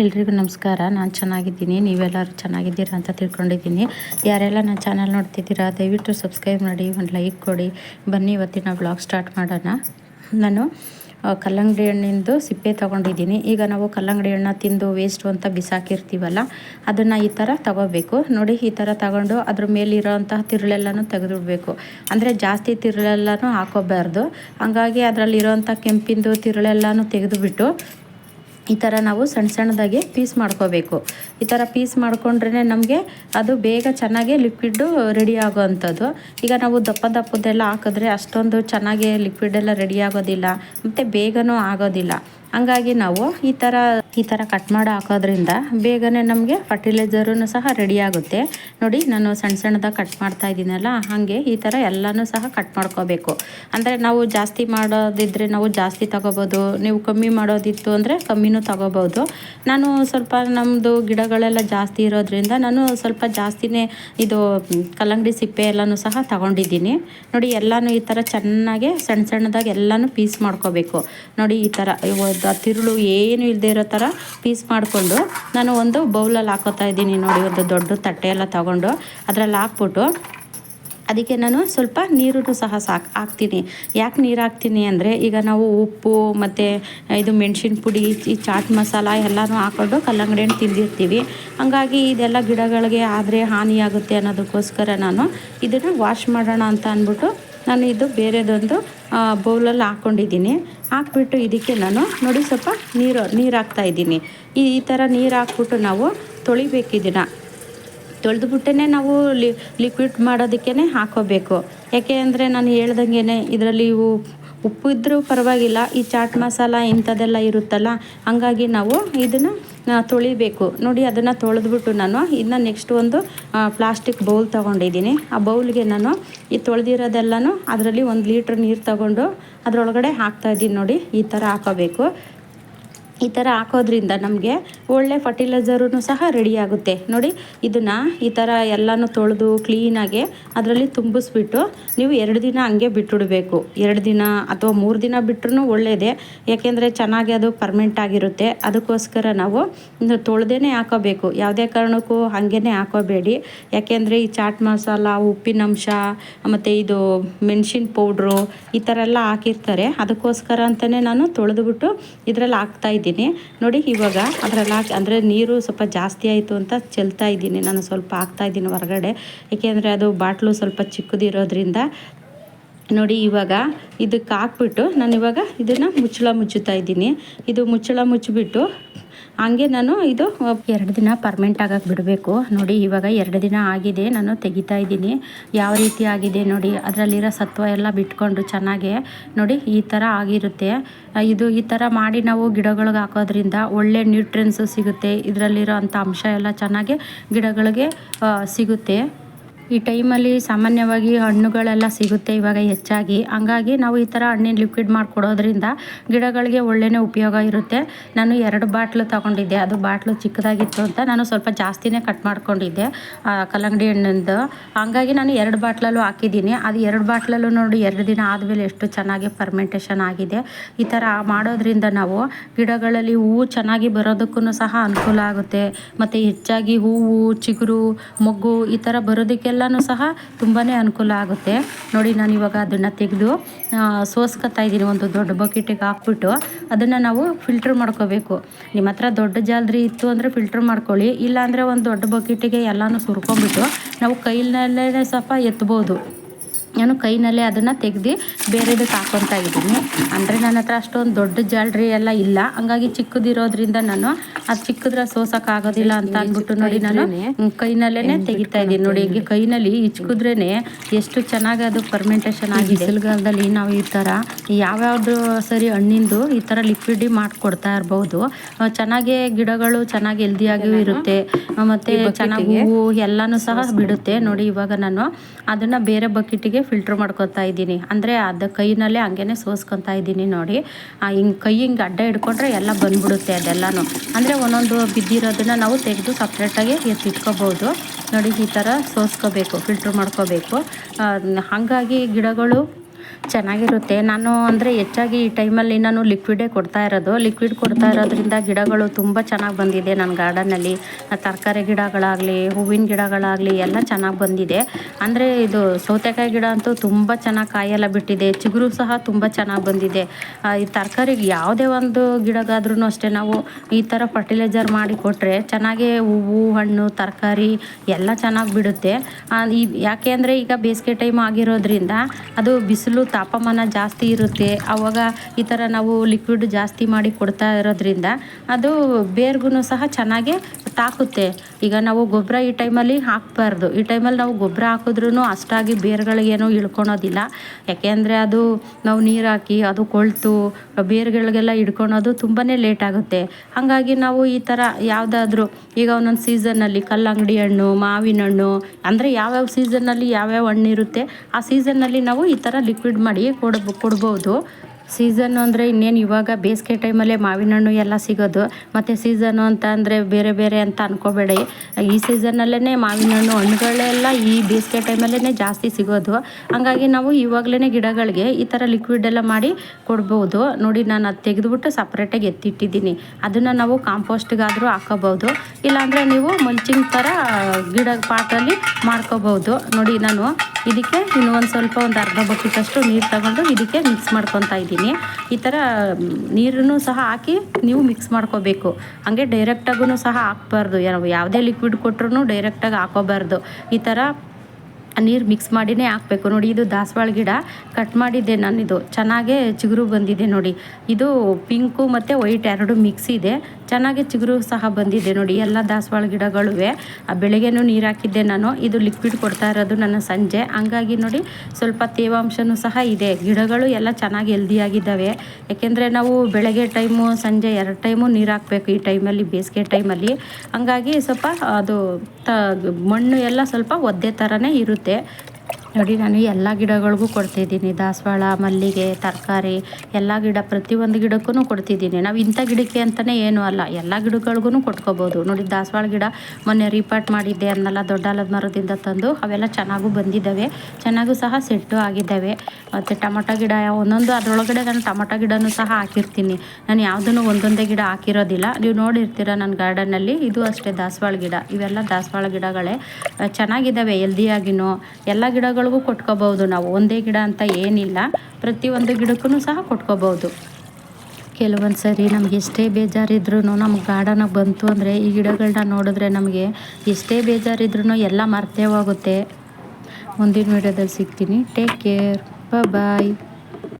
ಎಲ್ರಿಗೂ ನಮಸ್ಕಾರ. ನಾನು ಚೆನ್ನಾಗಿದ್ದೀನಿ. ನೀವೆಲ್ಲರೂ ಚೆನ್ನಾಗಿದ್ದೀರಾ ಅಂತ ತಿಳ್ಕೊಂಡಿದ್ದೀನಿ. ಯಾರೆಲ್ಲ ನನ್ನ ಚಾನಲ್ ನೋಡ್ತಿದ್ದೀರಾ, ದಯವಿಟ್ಟು ಸಬ್ಸ್ಕ್ರೈಬ್ ಮಾಡಿ, ಒಂದು ಲೈಕ್ ಕೊಡಿ. ಬನ್ನಿ ಇವತ್ತಿನ ಬ್ಲಾಗ್ ಸ್ಟಾರ್ಟ್ ಮಾಡೋಣ. ನಾನು ಕಲ್ಲಂಗಡಿ ಹಣ್ಣಿಂದು ಸಿಪ್ಪೆ ತೊಗೊಂಡಿದ್ದೀನಿ. ಈಗ ನಾವು ಕಲ್ಲಂಗಡಿ ಹಣ್ಣ ತಿಂದು ವೇಸ್ಟು ಅಂತ ಬಿಸಾಕಿರ್ತೀವಲ್ಲ, ಅದನ್ನು ಈ ಥರ ತಗೋಬೇಕು. ನೋಡಿ, ಈ ಥರ ತಗೊಂಡು ಅದ್ರ ಮೇಲಿರೋಂತಹ ತಿರುಳೆಲ್ಲನೂ ತೆಗೆದಿಡಬೇಕು. ಅಂದರೆ ಜಾಸ್ತಿ ತಿರುಳೆಲ್ಲನೂ ಹಾಕೋಬಾರ್ದು. ಹಂಗಾಗಿ ಅದರಲ್ಲಿರೋಂಥ ಕೆಂಪಿಂದು ತಿರುಳೆಲ್ಲನೂ ತೆಗೆದುಬಿಟ್ಟು ಈ ಥರ ನಾವು ಸಣ್ಣ ಸಣ್ಣದಾಗಿ ಪೀಸ್ ಮಾಡ್ಕೋಬೇಕು. ಈ ಥರ ಪೀಸ್ ಮಾಡ್ಕೊಂಡ್ರೇ ನಮಗೆ ಅದು ಬೇಗ ಚೆನ್ನಾಗಿ ಲಿಕ್ವಿಡ್ಡು ರೆಡಿ ಆಗೋವಂಥದ್ದು ಈಗ ನಾವು ದಪ್ಪ ದಪ್ಪದೆಲ್ಲ ಹಾಕಿದ್ರೆ ಅಷ್ಟೊಂದು ಚೆನ್ನಾಗಿ ಲಿಕ್ವಿಡ್ ಎಲ್ಲ ರೆಡಿ ಆಗೋದಿಲ್ಲ. ಮತ್ತು ಬೇಗನೂ ಆಗೋದಿಲ್ಲ. ಹಂಗಾಗಿ ನಾವು ಈ ಥರ ಈ ಥರ ಕಟ್ ಮಾಡಿ ಹಾಕೋದ್ರಿಂದ ಬೇಗನೆ ನಮಗೆ ಫರ್ಟಿಲೈಸರೂ ಸಹ ರೆಡಿ ಆಗುತ್ತೆ. ನೋಡಿ, ನಾನು ಸಣ್ಣ ಸಣ್ಣದಾಗಿ ಕಟ್ ಮಾಡ್ತಾ ಇದ್ದೀನಲ್ಲ, ಹಾಗೆ ಈ ಥರ ಎಲ್ಲನೂ ಸಹ ಕಟ್ ಮಾಡ್ಕೋಬೇಕು. ಅಂದರೆ ನಾವು ಜಾಸ್ತಿ ಮಾಡೋದಿದ್ರೆ ನಾವು ಜಾಸ್ತಿ ತಗೋಬೋದು, ನೀವು ಕಮ್ಮಿ ಮಾಡೋದಿತ್ತು ಅಂದರೆ ಕಮ್ಮಿನೂ ತಗೋಬೋದು. ನಾನು ಸ್ವಲ್ಪ ನಮ್ಮದು ಗಿಡಗಳೆಲ್ಲ ಜಾಸ್ತಿ ಇರೋದ್ರಿಂದ ನಾನು ಸ್ವಲ್ಪ ಜಾಸ್ತಿನೇ ಇದು ಕಲ್ಲಂಗಡಿ ಸಿಪ್ಪೆ ಎಲ್ಲನೂ ಸಹ ತಗೊಂಡಿದ್ದೀನಿ. ನೋಡಿ, ಎಲ್ಲನೂ ಈ ಥರ ಚೆನ್ನಾಗೆ ಸಣ್ಣ ಸಣ್ಣದಾಗಿ ಎಲ್ಲನೂ ಪೀಸ್ ಮಾಡ್ಕೋಬೇಕು. ನೋಡಿ, ಈ ಥರ ಇವ- ದ- ತಿರುಳು ಏನು ಇಲ್ಲದೆ ಇರೋ ಥರ ಪೀಸ್ ಮಾಡಿಕೊಂಡು ನಾನು ಒಂದು ಬೌಲಲ್ಲಿ ಹಾಕೋತಾ ಇದ್ದೀನಿ ನೋಡಿ, ಒಂದು ದೊಡ್ಡ ತಟ್ಟೆ ಎಲ್ಲ ತಗೊಂಡು ಅದರಲ್ಲಿ ಹಾಕ್ಬಿಟ್ಟು ಅದಕ್ಕೆ ನಾನು ಸ್ವಲ್ಪ ನೀರು ಸಹ ಸಾಕು, ಹಾಕ್ತೀನಿ. ಯಾಕೆ ನೀರು ಹಾಕ್ತೀನಿ ಅಂದರೆ ಈಗ ನಾವು ಉಪ್ಪು ಮತ್ತು ಇದು ಮೆಣಸಿನ ಪುಡಿ, ಈ ಚಾಟ್ ಮಸಾಲ ಎಲ್ಲನೂ ಹಾಕೊಂಡು ಕಲ್ಲಂಗಡಿ ಹಣ್ಣು ತಿಂದಿರ್ತೀವಿ. ಹಂಗಾಗಿ ಇದೆಲ್ಲ ಗಿಡಗಳಿಗೆ ಆದರೆ ಹಾನಿಯಾಗುತ್ತೆ ಅನ್ನೋದಕ್ಕೋಸ್ಕರ ನಾನು ಇದನ್ನು ವಾಶ್ ಮಾಡೋಣ ಅಂತ ಅಂದ್ಬಿಟ್ಟು ನಾನು ಇದು ಬೇರೆದೊಂದು ಬೌಲಲ್ಲಿ ಹಾಕ್ಕೊಂಡಿದ್ದೀನಿ ಹಾಕ್ಬಿಟ್ಟು ಇದಕ್ಕೆ ನಾನು ನೋಡಿ ಸ್ವಲ್ಪ ನೀರು ನೀರು ಹಾಕ್ತಾ ಇದ್ದೀನಿ. ಈ ಈ ಥರ ನೀರು ಹಾಕ್ಬಿಟ್ಟು ನಾವು ತೊಳಿಬೇಕು ಇದನ್ನು. ತೊಳೆದ್ಬಿಟ್ಟೇ ನಾವು ಲಿಕ್ವಿಡ್ ಮಾಡೋದಕ್ಕೇ ಹಾಕೋಬೇಕು. ಯಾಕೆ ಅಂದರೆ ನಾನು ಹೇಳ್ದಂಗೆ ಇದರಲ್ಲಿ ಇವು ಉಪ್ಪು ಇದ್ದರೂ ಪರವಾಗಿಲ್ಲ, ಈ ಚಾಟ್ ಮಸಾಲ ಇಂಥದ್ದೆಲ್ಲ ಇರುತ್ತಲ್ಲ, ಹಂಗಾಗಿ ನಾವು ಇದನ್ನು ತೊಳಿಬೇಕು. ನೋಡಿ, ಅದನ್ನು ತೊಳೆದ್ಬಿಟ್ಟು ನಾನು ಇನ್ನು ನೆಕ್ಸ್ಟ್ ಒಂದು ಪ್ಲಾಸ್ಟಿಕ್ ಬೌಲ್ ತೊಗೊಂಡಿದ್ದೀನಿ. ಆ ಬೌಲ್ಗೆ ನಾನು ಈ ತೊಳೆದಿರೋದೆಲ್ಲನೂ ಅದರಲ್ಲಿ ಒಂದು ಲೀಟ್ರ್ ನೀರು ತಗೊಂಡು ಅದರೊಳಗಡೆ ಹಾಕ್ತಾಯಿದ್ದೀನಿ ನೋಡಿ, ಈ ಥರ ಹಾಕೋಬೇಕು. ಈ ಥರ ಹಾಕೋದ್ರಿಂದ ನಮಗೆ ಒಳ್ಳೆ ಫರ್ಟಿಲೈಸರೂ ಸಹ ರೆಡಿ ಆಗುತ್ತೆ. ನೋಡಿ, ಇದನ್ನು ಈ ಥರ ಎಲ್ಲನೂ ತೊಳೆದು ಕ್ಲೀನಾಗಿ ಅದರಲ್ಲಿ ತುಂಬಿಸ್ಬಿಟ್ಟು ನೀವು ಎರಡು ದಿನ ಹಂಗೆ ಬಿಟ್ಟುಡಬೇಕು. ಎರಡು ದಿನ ಅಥವಾ ಮೂರು ದಿನ ಬಿಟ್ರೂ ಒಳ್ಳೆಯದೇ ಯಾಕೆಂದರೆ ಚೆನ್ನಾಗಿ ಅದು ಪರ್ಮೆಂಟ್ ಆಗಿರುತ್ತೆ. ಅದಕ್ಕೋಸ್ಕರ ನಾವು ತೊಳೆದೇ ಹಾಕೋಬೇಕು. ಯಾವುದೇ ಕಾರಣಕ್ಕೂ ಹಾಗೇ ಹಾಕೋಬೇಡಿ. ಯಾಕೆಂದರೆ ಈ ಚಾಟ್ ಮಸಾಲ ಉಪ್ಪಿನಂಶ ಮತ್ತು ಇದು ಮೆಣಸಿನ ಪೌಡ್ರು ಈ ಥರ ಎಲ್ಲ ಹಾಕಿರ್ತಾರೆ. ಅದಕ್ಕೋಸ್ಕರ ಅಂತಲೇ ನಾನು ತೊಳೆದುಬಿಟ್ಟು ಇದರಲ್ಲಿ ಹಾಕ್ತಾ ಇದ್ದೀನಿ. ನೋಡಿ, ಇವಾಗ ಅದರಲ್ಲಿ ಹಾಕಿ ಅಂದರೆ ನೀರು ಸ್ವಲ್ಪ ಜಾಸ್ತಿ ಆಯಿತು ಅಂತ ಚೆಲ್ತಾ ಇದ್ದೀನಿ. ನಾನು ಸ್ವಲ್ಪ ಹಾಕ್ತಾ ಇದ್ದೀನಿ ಹೊರಗಡೆ. ಏಕೆಂದರೆ ಅದು ಬಾಟ್ಲು ಸ್ವಲ್ಪ ಚಿಕ್ಕದಿರೋದ್ರಿಂದ ನೋಡಿ, ಇವಾಗ ಇದಕ್ಕೆ ಹಾಕ್ಬಿಟ್ಟು ನಾನು ಇವಾಗ ಇದನ್ನು ಮುಚ್ಚಳ ಮುಚ್ಚುತ್ತಾ ಇದ್ದೀನಿ. ಇದು ಮುಚ್ಚಳ ಮುಚ್ಚಿಬಿಟ್ಟು ಹಂಗೆ ನಾನು ಇದು ಎರಡು ದಿನ ಪರ್ಮೆಂಟ್ ಆಗಕ್ಕೆ ಬಿಡಬೇಕು. ನೋಡಿ, ಇವಾಗ ಎರಡು ದಿನ ಆಗಿದೆ. ನಾನು ತೆಗಿತಾ ಇದ್ದೀನಿ. ಯಾವ ರೀತಿ ಆಗಿದೆ ನೋಡಿ, ಅದರಲ್ಲಿರೋ ಸತ್ವ ಎಲ್ಲ ಬಿಟ್ಕೊಂಡು ಚೆನ್ನಾಗೆ ನೋಡಿ, ಈ ಥರ ಆಗಿರುತ್ತೆ. ಇದು ಈ ಥರ ಮಾಡಿ ನಾವು ಗಿಡಗಳಿಗೆ ಹಾಕೋದ್ರಿಂದ ಒಳ್ಳೆ ನ್ಯೂಟ್ರಿಯನ್ಸು ಸಿಗುತ್ತೆ. ಇದರಲ್ಲಿರೋ ಅಂಥ ಅಂಶ ಎಲ್ಲ ಚೆನ್ನಾಗಿ ಗಿಡಗಳಿಗೆ ಸಿಗುತ್ತೆ. ಈ ಟೈಮಲ್ಲಿ ಸಾಮಾನ್ಯವಾಗಿ ಹಣ್ಣುಗಳೆಲ್ಲ ಸಿಗುತ್ತೆ ಇವಾಗ ಹೆಚ್ಚಾಗಿ. ಹಂಗಾಗಿ ನಾವು ಈ ಥರ ಹಣ್ಣಿನ ಲಿಕ್ವಿಡ್ ಮಾಡಿಕೊಡೋದ್ರಿಂದ ಗಿಡಗಳಿಗೆ ಒಳ್ಳೆಯ ಉಪಯೋಗ ಇರುತ್ತೆ. ನಾನು ಎರಡು ಬಾಟ್ಲು ತಗೊಂಡಿದ್ದೆ. ಅದು ಬಾಟ್ಲು ಚಿಕ್ಕದಾಗಿತ್ತು ಅಂತ ನಾನು ಸ್ವಲ್ಪ ಜಾಸ್ತಿನೇ ಕಟ್ ಮಾಡ್ಕೊಂಡಿದ್ದೆ ಕಲ್ಲಂಗಡಿ ಹಣ್ಣಿಂದು. ಹಂಗಾಗಿ ನಾನು ಎರಡು ಬಾಟ್ಲಲ್ಲೂ ಹಾಕಿದ್ದೀನಿ. ಅದು ಎರಡು ಬಾಟ್ಲಲ್ಲೂ ನೋಡಿ ಎರಡು ದಿನ ಆದಮೇಲೆ ಎಷ್ಟು ಚೆನ್ನಾಗಿ ಫರ್ಮೆಂಟೇಷನ್ ಆಗಿದೆ. ಈ ಥರ ಮಾಡೋದ್ರಿಂದ ನಾವು ಗಿಡಗಳಲ್ಲಿ ಹೂವು ಚೆನ್ನಾಗಿ ಬರೋದಕ್ಕೂ ಸಹ ಅನುಕೂಲ ಆಗುತ್ತೆ. ಮತ್ತು ಹೆಚ್ಚಾಗಿ ಹೂವು, ಚಿಗುರು, ಮೊಗ್ಗು ಈ ಥರ ಬರೋದಕ್ಕೆಲ್ಲನೂ ಸಹ ತುಂಬಾ ಅನುಕೂಲ ಆಗುತ್ತೆ. ನೋಡಿ, ನಾನು ಇವಾಗ ಅದನ್ನು ತೆಗೆದು ಸೋಸ್ಕೊತಾ ಇದ್ದೀನಿ. ಒಂದು ದೊಡ್ಡ ಬಕೆಟಿಗೆ ಹಾಕ್ಬಿಟ್ಟು ಅದನ್ನು ನಾವು ಫಿಲ್ಟ್ರ್ ಮಾಡ್ಕೋಬೇಕು. ನಿಮ್ಮ ಹತ್ರ ದೊಡ್ಡ ಜಾಲರಿ ಇತ್ತು ಅಂದರೆ ಫಿಲ್ಟ್ರ್ ಮಾಡ್ಕೊಳ್ಳಿ. ಇಲ್ಲಾಂದರೆ ಒಂದು ದೊಡ್ಡ ಬಕೆಟಿಗೆ ಎಲ್ಲನೂ ಸುರ್ಕೊಂಬಿಟ್ಟು ನಾವು ಕೈನಲ್ಲೇ ಸ್ವಲ್ಪ ಎತ್ಬೋದು. ನಾನು ಕೈನಲ್ಲೇ ಅದನ್ನು ತೆಗ್ದು ಬೇರೆದಕ್ಕೆ ಹಾಕೊತಾ ಇದ್ದೀನಿ. ಅಂದರೆ ನನ್ನ ಹತ್ರ ಅಷ್ಟೊಂದು ದೊಡ್ಡ ಜಾಲ್ರಿ ಎಲ್ಲ ಇಲ್ಲ. ಹಂಗಾಗಿ ಚಿಕ್ಕದಿರೋದ್ರಿಂದ ನಾನು ಅದು ಚಿಕ್ಕದ್ರ ಸೋಸೋಕ್ಕಾಗೋದಿಲ್ಲ ಅಂತ ಅಂದ್ಬಿಟ್ಟು ನೋಡಿ ನಾನು ಕೈನಲ್ಲೇ ತೆಗಿತಾ ಇದ್ದೀನಿ. ನೋಡಿ ಹೀಗೆ ಕೈನಲ್ಲಿ ಇಚ್ಕಿದ್ರೇ ಎಷ್ಟು ಚೆನ್ನಾಗಿ ಅದು ಫರ್ಮೆಂಟೇಷನ್ ಆಗಿ ಬಿಸಿಲುಗಾಲದಲ್ಲಿ ನಾವು ಈ ಥರ ಯಾವ್ಯಾವುದು ಸರಿ ಹಣ್ಣಿಂದು ಈ ಥರ ಲಿಕ್ವಿಡ್ ಮಾಡಿಕೊಡ್ತಾ ಇರ್ಬೋದು. ಚೆನ್ನಾಗಿ ಗಿಡಗಳು ಚೆನ್ನಾಗಿ ಹೆಲ್ದಿಯಾಗಿಯೂ ಇರುತ್ತೆ. ಮತ್ತೆ ಚೆನ್ನಾಗಿ ಹೂವು ಎಲ್ಲನೂ ಸಹ ಬಿಡುತ್ತೆ. ನೋಡಿ ಇವಾಗ ನಾನು ಅದನ್ನು ಬೇರೆ ಬಕೆಟಿಗೆ ಫಿಲ್ಟ್ರ್ ಮಾಡ್ಕೊತಾ ಇದ್ದೀನಿ. ಅಂದರೆ ಅದು ಕೈನಲ್ಲೇ ಹಂಗೆ ಸೋಸ್ಕೊತಾ ಇದ್ದೀನಿ ನೋಡಿ. ಹಿಂಗೆ ಕೈ ಹಿಂಗೆ ಅಡ್ಡ ಹಿಡ್ಕೊಂಡ್ರೆ ಎಲ್ಲ ಬಂದ್ಬಿಡುತ್ತೆ ಅದೆಲ್ಲನೂ. ಅಂದರೆ ಒಂದೊಂದು ಬಿದ್ದಿರೋದನ್ನ ನಾವು ತೆಗೆದು ಸಪ್ರೇಟಾಗಿ ಎತ್ತಿಟ್ಕೋಬೋದು ನೋಡಿ ಈ ಥರ ಸೋಸ್ಕೋಬೇಕು ಫಿಲ್ಟ್ರ್ ಮಾಡ್ಕೋಬೇಕು. ಹಾಗಾಗಿ ಗಿಡಗಳು ಚೆನ್ನಾಗಿರುತ್ತೆ. ನಾನು ಅಂದರೆ ಹೆಚ್ಚಾಗಿ ಈ ಟೈಮಲ್ಲಿ ನಾನು ಲಿಕ್ವಿಡೇ ಕೊಡ್ತಾ ಇರೋದು. ಲಿಕ್ವಿಡ್ ಕೊಡ್ತಾ ಇರೋದ್ರಿಂದ ಗಿಡಗಳು ತುಂಬ ಚೆನ್ನಾಗಿ ಬಂದಿದೆ ನನ್ನ ಗಾರ್ಡನಲ್ಲಿ ತರಕಾರಿ ಗಿಡಗಳಾಗಲಿ, ಹೂವಿನ ಗಿಡಗಳಾಗಲಿ ಎಲ್ಲ ಚೆನ್ನಾಗಿ ಬಂದಿದೆ. ಅಂದರೆ ಇದು ಸೌತೆಕಾಯಿ ಗಿಡ ಅಂತೂ ತುಂಬ ಚೆನ್ನಾಗಿ ಕಾಯೆಲ್ಲ ಬಿಟ್ಟಿದೆ. ಚಿಗುರು ಸಹ ತುಂಬ ಚೆನ್ನಾಗಿ ಬಂದಿದೆ. ಈ ತರಕಾರಿಗೆ ಯಾವುದೇ ಒಂದು ಗಿಡಗಾದ್ರೂ ಅಷ್ಟೇ ನಾವು ಈ ಥರ ಫರ್ಟಿಲೈಸರ್ ಮಾಡಿ ಕೊಟ್ಟರೆ ಚೆನ್ನಾಗೇ ಹೂವು, ಹಣ್ಣು, ತರಕಾರಿ ಎಲ್ಲ ಚೆನ್ನಾಗಿ ಬಿಡುತ್ತೆ. ಈ, ಯಾಕೆ ಅಂದರೆ ಈಗ ಬೇಸಿಗೆ ಟೈಮ್ ಆಗಿರೋದ್ರಿಂದ ಅದು ಬಿಸಿಲು ತಾಪಮಾನ ಜಾಸ್ತಿ ಇರುತ್ತೆ. ಆವಾಗ ಈ ಥರ ನಾವು ಲಿಕ್ವಿಡ್ ಜಾಸ್ತಿ ಮಾಡಿ ಕೊಡ್ತಾ ಇರೋದ್ರಿಂದ ಅದು ಬೇರ್ಗೂ ಸಹ ಚೆನ್ನಾಗೆ ತಾಕುತ್ತೆ. ಈಗ ನಾವು ಗೊಬ್ಬರ ಈ ಟೈಮಲ್ಲಿ ಹಾಕಬಾರ್ದು. ಈ ಟೈಮಲ್ಲಿ ನಾವು ಗೊಬ್ಬರ ಹಾಕಿದ್ರೂ ಅಷ್ಟಾಗಿ ಬೇರುಗಳಿಗೇನು ಇಳ್ಕೊಳೋದಿಲ್ಲ. ಯಾಕೆಂದರೆ ಅದು ನಾವು ನೀರು ಹಾಕಿ, ಅದು ಕೊಳ್ತು, ಬೇರುಗಳಿಗೆಲ್ಲ ಹಿಡ್ಕೊಳೋದು ತುಂಬಾ ಲೇಟ್ ಆಗುತ್ತೆ. ಹಾಗಾಗಿ ನಾವು ಈ ಥರ ಯಾವುದಾದ್ರೂ ಈಗ ಒಂದೊಂದು ಸೀಸನ್ನಲ್ಲಿ ಕಲ್ಲಂಗಡಿ ಹಣ್ಣು, ಮಾವಿನ ಹಣ್ಣು, ಅಂದರೆ ಯಾವ್ಯಾವ ಸೀಸನ್ನಲ್ಲಿ ಯಾವ್ಯಾವ ಹಣ್ಣು ಇರುತ್ತೆ, ಆ ಸೀಸನ್ನಲ್ಲಿ ನಾವು ಈ ಥರ ಲಿಕ್ವಿಡ್ ಮಾಡಿ ಕೊಡ್ಬೋ, ಕೊಡ್ಬೋದು. ಸೀಸನ್ನು ಅಂದರೆ ಇನ್ನೇನು ಇವಾಗ ಬೇಸಿಗೆ ಟೈಮಲ್ಲೇ ಮಾವಿನ ಹಣ್ಣು ಎಲ್ಲ ಸಿಗೋದು. ಮತ್ತು ಸೀಸನ್ನು ಅಂತ ಅಂದರೆ ಬೇರೆ ಬೇರೆ ಅಂತ ಅನ್ಕೋಬೇಡಿ. ಈ ಸೀಸನ್ನಲ್ಲೇ ಮಾವಿನ ಹಣ್ಣು ಹಣ್ಣುಗಳೆಲ್ಲ ಈ ಬೇಸಿಗೆ ಟೈಮಲ್ಲೇ ಜಾಸ್ತಿ ಸಿಗೋದು. ಹಾಗಾಗಿ ನಾವು ಇವಾಗಲೇ ಗಿಡಗಳಿಗೆ ಈ ಥರ ಲಿಕ್ವಿಡ್ ಎಲ್ಲ ಮಾಡಿ ಕೊಡ್ಬೋದು. ನೋಡಿ, ನಾನು ಅದು ತೆಗೆದುಬಿಟ್ಟು ಸಪ್ರೇಟಾಗಿ ಎತ್ತಿಟ್ಟಿದ್ದೀನಿ. ಅದನ್ನು ನಾವು ಕಾಂಪೋಸ್ಟ್ಗಾದರೂ ಹಾಕೋಬೋದು. ಇಲ್ಲಾಂದರೆ ನೀವು ಮಂಚಿನ ಥರ ಗಿಡ ಪಾಟಲ್ಲಿ ಮಾಡ್ಕೋಬೋದು. ನೋಡಿ, ನಾನು ಇದಕ್ಕೆ ಇನ್ನೂ ಒಂದು ಸ್ವಲ್ಪ ಒಂದು ಅರ್ಧ ಬಕೆಟಷ್ಟು ನೀರು ತಗೊಂಡು ಇದಕ್ಕೆ ಮಿಕ್ಸ್ ಮಾಡ್ಕೊತಾ ಇದ್ದೀನಿ. ಈ ಥರ ನೀರನ್ನು ಸಹ ಹಾಕಿ ನೀವು ಮಿಕ್ಸ್ ಮಾಡ್ಕೋಬೇಕು. ಹಾಗೆ ಡೈರೆಕ್ಟಾಗೂ ಸಹ ಹಾಕ್ಬಾರ್ದು. ಯಾವ- ಯಾವುದೇ ಲಿಕ್ವಿಡ್ ಕೊಟ್ರೂ ಡೈರೆಕ್ಟಾಗಿ ಹಾಕೋಬಾರ್ದು ಈ ಥರ ನೀರು ಮಿಕ್ಸ್ ಮಾಡಿನೇ ಹಾಕಬೇಕು. ನೋಡಿ, ಇದು ದಾಸವಾಳ ಗಿಡ. ಕಟ್ ಮಾಡಿದ್ದೆ ನಾನಿದು ಚೆನ್ನಾಗೇ ಚಿಗುರು ಬಂದಿದೆ ನೋಡಿ. ಇದು ಪಿಂಕು ಮತ್ತು ವೈಟ್ ಎರಡು ಮಿಕ್ಸ್ ಇದೆ. ಚೆನ್ನಾಗಿ ಚಿಗುರು ಸಹ ಬಂದಿದೆ ನೋಡಿ. ಎಲ್ಲ ದಾಸವಾಳ ಗಿಡಗಳು ಆ ಬೆಳಗ್ಗೆನೂ ನೀರು ಹಾಕಿದ್ದೆ ನಾನು. ಇದು ಲಿಕ್ವಿಡ್ ಕೊಡ್ತಾ ಇರೋದು ನನ್ನ ಸಂಜೆ. ಹಂಗಾಗಿ ನೋಡಿ, ಸ್ವಲ್ಪ ತೇವಾಂಶನೂ ಸಹ ಇದೆ. ಗಿಡಗಳು ಎಲ್ಲ ಚೆನ್ನಾಗಿ ಹೆಲ್ದಿಯಾಗಿದ್ದಾವೆ ಯಾಕೆಂದರೆ ನಾವು ಬೆಳಗ್ಗೆ ಟೈಮು ಸಂಜೆ ಎರಡು ಟೈಮು ನೀರು ಹಾಕಬೇಕು ಈ ಟೈಮಲ್ಲಿ ಬೇಸಿಗೆ ಟೈಮಲ್ಲಿ ಹಂಗಾಗಿ ಸ್ವಲ್ಪ ಅದು ತ ಮಣ್ಣು ಎಲ್ಲ ಸ್ವಲ್ಪ ಒದ್ದೆ ಥರನೇ ಇರುತ್ತೆ て。ನೋಡಿ, ನಾನು ಎಲ್ಲ ಗಿಡಗಳಿಗೂ ಕೊಡ್ತಿದ್ದೀನಿ. ದಾಸವಾಳ, ಮಲ್ಲಿಗೆ, ತರಕಾರಿ, ಎಲ್ಲ ಗಿಡ, ಪ್ರತಿಯೊಂದು ಗಿಡಕ್ಕೂ ಕೊಡ್ತಿದ್ದೀನಿ. ನಾವು ಇಂಥ ಗಿಡಕ್ಕೆ ಅಂತಲೇ ಏನೂ ಅಲ್ಲ. ಎಲ್ಲ ಗಿಡಗಳಿಗೂ ಕೊಟ್ಕೋಬೋದು. ನೋಡಿ, ದಾಸವಾಳ ಗಿಡ ಮೊನ್ನೆ ರೀಪಾಟ್ ಮಾಡಿದ್ದೆ ಅನ್ನೆಲ್ಲ ದೊಡ್ಡ ಮರದಿಂದ ತಂದು ಅವೆಲ್ಲ ಚೆನ್ನಾಗೂ ಬಂದಿದ್ದಾವೆ. ಚೆನ್ನಾಗೂ ಸಹ ಸೆಟ್ಟು ಆಗಿದ್ದಾವೆ. ಮತ್ತು ಟೊಮೊಟೊ ಗಿಡ, ಒಂದೊಂದು ಅದರೊಳಗಡೆ ನಾನು ಟೊಮೊಟೊ ಗಿಡನೂ ಸಹ ಹಾಕಿರ್ತೀನಿ. ನಾನು ಯಾವುದನ್ನು ಒಂದೊಂದೇ ಗಿಡ ಹಾಕಿರೋದಿಲ್ಲ. ನೀವು ನೋಡಿರ್ತೀರ ನನ್ನ ಗಾರ್ಡನ್ನಲ್ಲಿ ಇದು ಅಷ್ಟೇ ದಾಸವಾಳ ಗಿಡ. ಇವೆಲ್ಲ ದಾಸವಾಳ ಗಿಡಗಳೇ. ಚೆನ್ನಾಗಿದ್ದಾವೆ ಹೆಲ್ದಿಯಾಗಿನೂ ಎಲ್ಲ ಗಿಡಗಳಿಗೂ ಕೊಟ್ಕೋಬೋದು ನಾವು. ಒಂದೇ ಗಿಡ ಅಂತ ಏನಿಲ್ಲ. ಪ್ರತಿಯೊಂದು ಗಿಡಕ್ಕೂ ಸಹ ಕೊಟ್ಕೋಬೋದು ಕೆಲವೊಂದು ಸರಿ ನಮ್ಗೆ ಎಷ್ಟೇ ಬೇಜಾರಿದ್ರೂ ನಮ್ಗೆ ಗಾರ್ಡನಾಗ ಬಂತು ಅಂದರೆ ಈ ಗಿಡಗಳನ್ನ ನೋಡಿದ್ರೆ ನಮಗೆ ಎಷ್ಟೇ ಬೇಜಾರಿದ್ರೂ ಎಲ್ಲ ಮರ್ತೇ ಹೋಗುತ್ತೆ. ಮುಂದಿನ ವಿಡಿಯೋದಲ್ಲಿ ಸಿಗ್ತೀನಿ. Take care bye